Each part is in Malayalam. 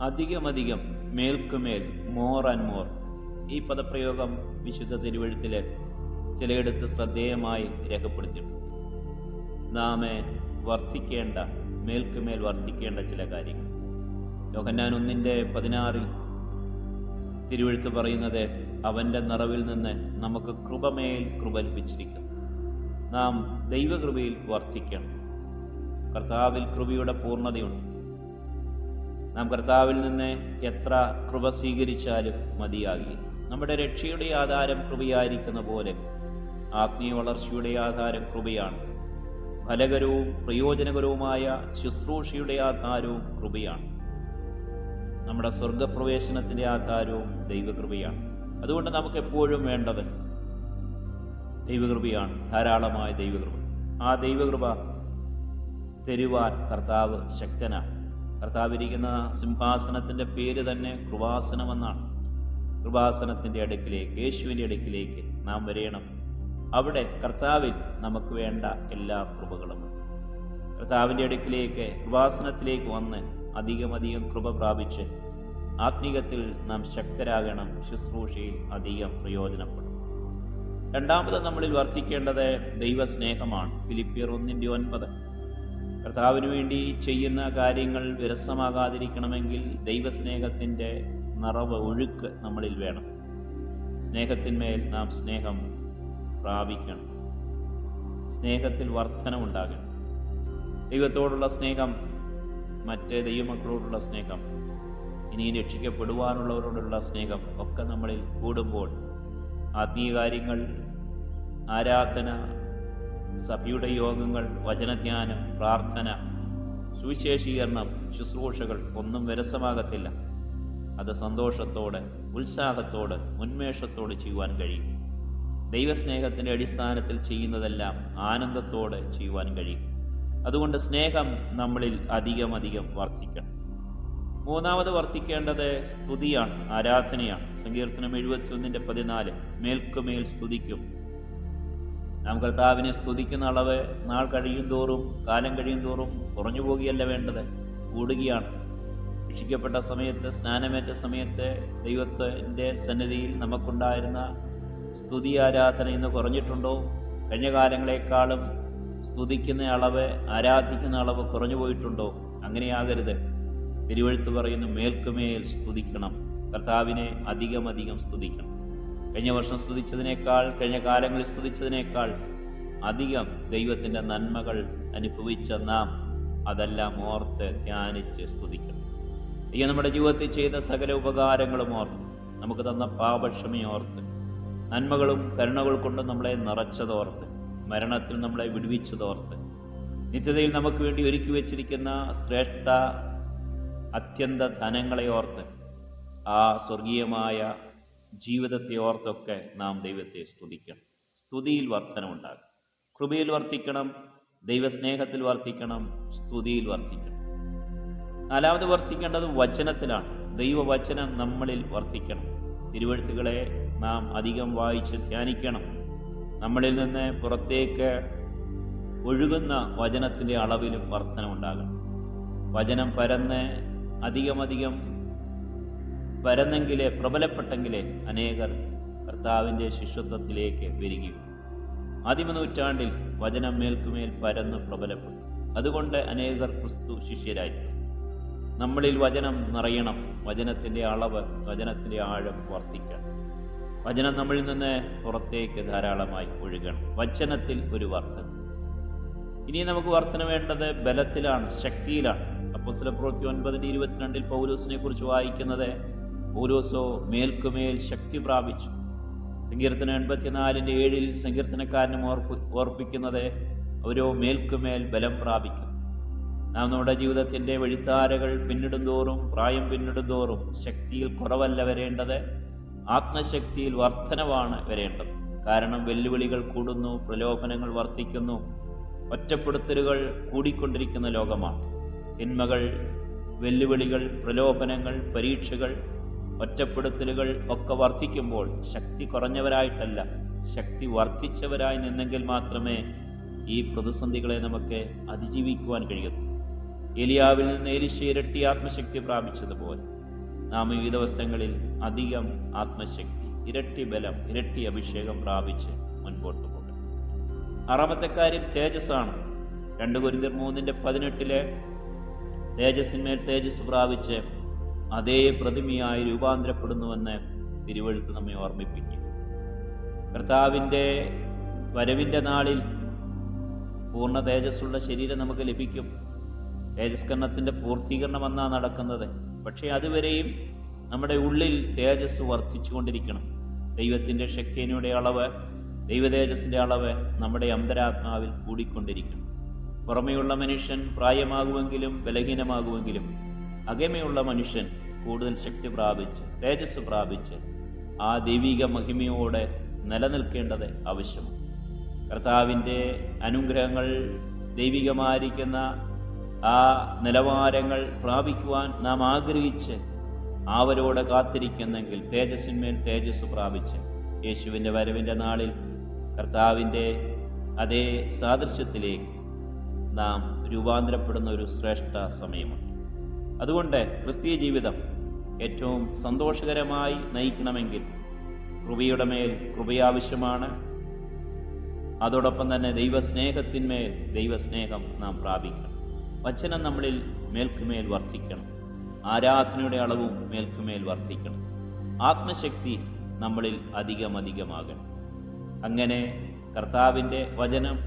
അധികമധികം മേൽക്കുമേൽ മോർ ആൻഡ് മോർ ഈ പദപ്രയോഗം വിശുദ്ധ തിരുവഴുത്തിൽ ചിലയിടത്ത് ശ്രദ്ധേയമായി രേഖപ്പെടുത്തിയിട്ടുണ്ട്. നാം വർദ്ധിക്കേണ്ട മേൽക്കുമേൽ വർദ്ധിക്കേണ്ട ചില കാര്യങ്ങൾ. യോഹന്നാൻ ഒന്നിന്റെ പതിനാറിൽ തിരുവഴുത്ത് പറയുന്നത് അവന്റെ നിറവിൽ നിന്ന് നമുക്ക് കൃപമേൽ കൃപ ലഭിച്ചിരിക്കുന്നു. നാം ദൈവകൃപയിൽ വർദ്ധിക്കണം. കർത്താവിൽ കൃപയുടെ പൂർണതയുണ്ട്. നാം കർത്താവിൽ നിന്ന് എത്ര കൃപ സ്വീകരിച്ചാലും മതിയാകി നമ്മുടെ രക്ഷയുടെ ആധാരം കൃപയായിരിക്കുന്ന പോലെ ആത്മീയ വളർച്ചയുടെ ആധാരം കൃപയാണ്. ഫലകരവും പ്രയോജനകരവുമായ ശുശ്രൂഷയുടെ ആധാരവും കൃപയാണ്. നമ്മുടെ സ്വർഗപ്രവേശനത്തിന്റെ ആധാരവും ദൈവകൃപയാണ്. അതുകൊണ്ട് നമുക്ക് എപ്പോഴും വേണ്ടത് ദൈവകൃപയാണ് ധാരാളമായ ദൈവകൃപ. ആ ദൈവകൃപ തരുവാൻ കർത്താവ് ശക്തനാണ്. കർത്താവ് ഇരിക്കുന്ന സിംഹാസനത്തിന്റെ പേര് തന്നെ കൃപാസനമെന്നാണ്. കൃപാസനത്തിന്റെ അടുക്കിലേക്ക് യേശുവിന്റെ അടുക്കിലേക്ക് നാം വരയണം. അവിടെ കർത്താവിൽ നമുക്ക് വേണ്ട എല്ലാ കൃപകളും. കർത്താവിന്റെ അടുക്കിലേക്ക് കൃപാസനത്തിലേക്ക് വന്ന് അധികമധികം കൃപ പ്രാപിച്ച് ആത്മീകത്തിൽ നാം ശക്തരാകണം. ശുശ്രൂഷയിൽ അധികം പ്രയോജനപ്പെടും. രണ്ടാമത് നമ്മളിൽ വർദ്ധിക്കേണ്ടത് ദൈവസ്നേഹമാണ്. ഫിലിപ്പിയർ ഒന്നിന്റെ ഒൻപത്. കർത്താവിന് വേണ്ടി ചെയ്യുന്ന കാര്യങ്ങൾ വിരസമാകാതിരിക്കണമെങ്കിൽ ദൈവസ്നേഹത്തിന്റെ നിറവ് ഒഴുക്ക് നമ്മളിൽ വേണം. സ്നേഹത്തിന്മേൽ നാം സ്നേഹം പ്രാപിക്കണം. സ്നേഹത്തിൽ വർധനമുണ്ടാകണം ദൈവത്തോടുള്ള സ്നേഹം മറ്റ് ദൈവമക്കളോടുള്ള സ്നേഹം ഇനി രക്ഷിക്കപ്പെടുവാനുള്ളവരോടുള്ള സ്നേഹം ഒക്കെ നമ്മളിൽ കൂടുമ്പോൾ ആത്മീയ കാര്യങ്ങൾ ആരാധന സഭയുടെ യോഗങ്ങൾ വചനധ്യാനം പ്രാർത്ഥന സുവിശേഷീകരണം ശുശ്രൂഷകൾ ഒന്നും വിരസമാകത്തില്ല. അത് സന്തോഷത്തോടെ ഉത്സാഹത്തോടെ ഉന്മേഷത്തോടെ ചെയ്യുവാൻ കഴിയും. ദൈവസ്നേഹത്തിന്റെ അടിസ്ഥാനത്തിൽ ചെയ്യുന്നതെല്ലാം ആനന്ദത്തോടെ ചെയ്യുവാൻ കഴിയും. അതുകൊണ്ട് സ്നേഹം നമ്മളിൽ അധികം അധികം വർദ്ധിക്കണം. മൂന്നാമത് വർദ്ധിക്കേണ്ടത് സ്തുതിയാണ് ആരാധനയാണ്. സങ്കീർത്തനം എഴുപത്തിയൊന്നിന്റെ പതിനാല് മേൽക്കുമേൽ സ്തുതിക്കും. നാം കർത്താവിനെ സ്തുതിക്കുന്ന അളവ് നാൾ കഴിയും തോറും കാലം കഴിയും തോറും കുറഞ്ഞു പോകുകയല്ല വേണ്ടത്. കൂടുകയാണ്. രക്ഷിക്കപ്പെട്ട സമയത്ത് സ്നാനമേറ്റ സമയത്ത് ദൈവത്തിന്റെ സന്നിധിയിൽ നമുക്കുണ്ടായിരുന്ന സ്തുതി ആരാധന ഇന്ന് കുറഞ്ഞിട്ടുണ്ടോ? കഴിഞ്ഞ കാലങ്ങളെക്കാളും സ്തുതിക്കുന്ന അളവ് ആരാധിക്കുന്ന അളവ് കുറഞ്ഞു പോയിട്ടുണ്ടോ? അങ്ങനെയാകരുത്. തിരുവഴുത്ത് പറയുന്നു മേൽക്കുമേൽ സ്തുതിക്കണം. കർത്താവിനെ അധികമധികം അധികം സ്തുതിക്കണം. കഴിഞ്ഞ വർഷം സ്തുതിച്ചതിനേക്കാൾ കഴിഞ്ഞ കാലങ്ങളിൽ സ്തുതിച്ചതിനേക്കാൾ അധികം ദൈവത്തിന്റെ നന്മകൾ അനുഭവിച്ച നാം അതെല്ലാം ഓർത്ത് ധ്യാനിച്ച് സ്തുതിക്കണം. ഈ നമ്മുടെ ജീവിതത്തിൽ ചെയ്ത സകല ഉപകാരങ്ങളും ഓർത്ത് നമുക്ക് തന്ന പാപക്ഷമയോർത്ത് നന്മകളും കരുണകൾ കൊണ്ട് നമ്മളെ നിറച്ചതോർത്ത് മരണത്തിൽ നമ്മളെ വിടുവിച്ചതോർത്ത് നിത്യതയിൽ നമുക്ക് വേണ്ടി ഒരുക്കി വച്ചിരിക്കുന്ന ശ്രേഷ്ഠ അത്യന്ത ധനങ്ങളെ ഓർത്ത് ആ സ്വർഗീയമായ ജീവിതത്തെ ഓർത്തൊക്കെ നാം ദൈവത്തെ സ്തുതിക്കണം. സ്തുതിയിൽ വർധനമുണ്ടാകും. കൃപയിൽ വർദ്ധിക്കണം ദൈവസ്നേഹത്തിൽ വർദ്ധിക്കണം സ്തുതിയിൽ വർദ്ധിക്കണം നാലാമത് വർദ്ധിക്കേണ്ടത് വചനത്തിലാണ്. ദൈവവചനം നമ്മളിൽ വർദ്ധിക്കണം തിരുവഴുത്തുകളെ നാം അധികം വായിച്ച് ധ്യാനിക്കണം. നമ്മളിൽ നിന്ന് പുറത്തേക്ക് ഒഴുകുന്ന വചനത്തിന്റെ അളവിലും വർധനമുണ്ടാകണം. വചനം പരന്ന് അധികമധികം പരന്നെങ്കിലേ പ്രബലപ്പെട്ടെങ്കിലേ അനേകർ കർത്താവിന്റെ ശിഷ്യത്വത്തിലേക്ക് വരികയും ആദിമ നൂറ്റാണ്ടിൽ വചനം മേൽക്കുമേൽ പരന്ന് പ്രബലപ്പെട്ടു. അതുകൊണ്ട് അനേകർ ക്രിസ്തു ശിഷ്യരായിത്തീർന്നു. നമ്മളിൽ വചനം നിറയണം വചനത്തിന്റെ അളവ് വചനത്തിന്റെ ആഴം വർദ്ധിക്കണം. വചനം നമ്മളിൽ നിന്ന് പുറത്തേക്ക് ധാരാളമായി ഒഴുകണം. വചനത്തിൽ ഒരു വർധന ഇനി നമുക്ക് വർധന വേണ്ടത് ബലത്തിലാണ് ശക്തിയിലാണ്. അപ്പോൾ പ്രവൃത്തി ഒൻപതിന്റെ ഇരുപത്തിരണ്ടിൽ പൗലോസിനെ കുറിച്ച് വായിക്കുന്നത് പൗലോസോ മേൽക്കുമേൽ ശക്തി പ്രാപിച്ചു. സങ്കീർത്തനം എൺപത്തിനാലിന്റെ ഏഴിൽ സങ്കീർത്തനക്കാരനും ഓർപ്പ് ഓർപ്പിക്കുന്നത് ഓരോ മേൽക്കുമേൽ ബലം പ്രാപിക്കും. നാം നമ്മുടെ ജീവിതത്തിന്റെ വഴിത്താരകൾ പിന്നിടുന്തോറും പ്രായം പിന്നിടുന്തോറും ശക്തിയിൽ കുറവല്ല വരേണ്ടത് ആത്മശക്തിയിൽ വർധനവാണ് വരേണ്ടത്. കാരണം വെല്ലുവിളികൾ കൂടുന്നു പ്രലോഭനങ്ങൾ വർദ്ധിക്കുന്നു ഒറ്റപ്പെടുത്തലുകൾ കൂടിക്കൊണ്ടിരിക്കുന്ന ലോകമാണ്. തിന്മകൾ വെല്ലുവിളികൾ പ്രലോഭനങ്ങൾ പരീക്ഷകൾ ഒറ്റപ്പെടുത്തലുകൾ ഒക്കെ വർദ്ധിക്കുമ്പോൾ ശക്തി കുറഞ്ഞവരായിട്ടല്ല ശക്തി വർദ്ധിച്ചവരായി നിന്നെങ്കിൽ മാത്രമേ ഈ പ്രതിസന്ധികളെ നമുക്ക് അതിജീവിക്കുവാൻ കഴിയൂ. എലിയാവിൽ നിന്ന് എലിശ ഇരട്ടി ആത്മശക്തി പ്രാപിച്ചതുപോലെ നാം ഈ ദിവസങ്ങളിൽ അധികം ആത്മശക്തി ഇരട്ടി ബലം ഇരട്ടി അഭിഷേകം പ്രാപിച്ച് മുൻപോട്ട് പോകും ആറാമത്തെ കാര്യം തേജസ്സാണ്. രണ്ട് കുരുതിർ മൂന്നിന്റെ പതിനെട്ടിലെ തേജസ്സിന്മേൽ തേജസ് പ്രാപിച്ച് അതേ പ്രതിമയായി രൂപാന്തരപ്പെടുന്നുവെന്ന് തിരുവഴുത്ത് നമ്മെ ഓർമ്മിപ്പിക്കും. കർത്താവിന്റെ വരവിന്റെ നാളിൽ പൂർണ തേജസ്സുള്ള ശരീരം നമുക്ക് ലഭിക്കും. തേജസ്കരണത്തിന്റെ പൂർത്തീകരണം എന്നാണ് നടക്കുന്നത്? പക്ഷേ അതുവരെയും നമ്മുടെ ഉള്ളിൽ തേജസ് വർദ്ധിച്ചുകൊണ്ടിരിക്കണം. ദൈവത്തിന്റെ ശക്തിയുടെ അളവ് ദൈവതേജസ്സിന്റെ അളവ് നമ്മുടെ അന്തരാത്മാവിൽ കൂടിക്കൊണ്ടിരിക്കണം. പുറമെയുള്ള മനുഷ്യൻ പ്രായമാകുമെങ്കിലും ബലഹീനമാകുമെങ്കിലും അകമയുള്ള മനുഷ്യൻ കൂടുതൽ ശക്തി പ്രാപിച്ച് തേജസ് പ്രാപിച്ച് ആ ദൈവിക മഹിമയോടെ നിലനിൽക്കേണ്ടത് ആവശ്യമാണ്. കർത്താവിന്റെ അനുഗ്രഹങ്ങൾ ദൈവികമായിരിക്കുന്ന ആ നിലവാരങ്ങൾ പ്രാപിക്കുവാൻ നാം ആഗ്രഹിച്ച് അവരോട് കാത്തിരിക്കുന്നെങ്കിൽ തേജസ്സിന്മേൽ തേജസ് പ്രാപിച്ച് യേശുവിന്റെ വരവിന്റെ നാളിൽ കർത്താവിന്റെ അതേ സാദൃശ്യത്തിലേക്ക് നാം രൂപാന്തരപ്പെടുന്ന ഒരു ശ്രേഷ്ഠ സമയമുണ്ട് അതുകൊണ്ട് ക്രിസ്തീയ ജീവിതം ഏറ്റവും സന്തോഷകരമായി നയിക്കണമെങ്കിൽ കൃപയുടെ മേൽ കൃപയാവശ്യമാണ്. അതോടൊപ്പം തന്നെ ദൈവസ്നേഹത്തിന്മേൽ ദൈവസ്നേഹം നാം പ്രാപിക്കണം. വചനം നമ്മളിൽ മേൽക്കുമേൽ വർദ്ധിക്കണം. ആരാധനയുടെ അളവും മേൽക്കുമേൽ വർദ്ധിക്കണം. ആത്മശക്തി നമ്മളിൽ അധികം അധികമാകണം അങ്ങനെ കർത്താവിന്റെ വചനം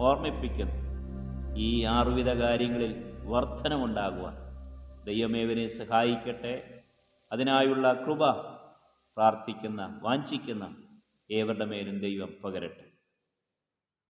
ഓർമ്മിപ്പിക്കുന്നു ഈ ആറുവിധ കാര്യങ്ങളിൽ വർധനമുണ്ടാകുവാൻ ദൈവമേവനെ സഹായിക്കട്ടെ. അതിനായുള്ള കൃപ പ്രാർത്ഥിക്കുന്ന വാഞ്ചിക്കുന്ന ഏവരുടെ മേലും ദൈവം പകരട്ടെ.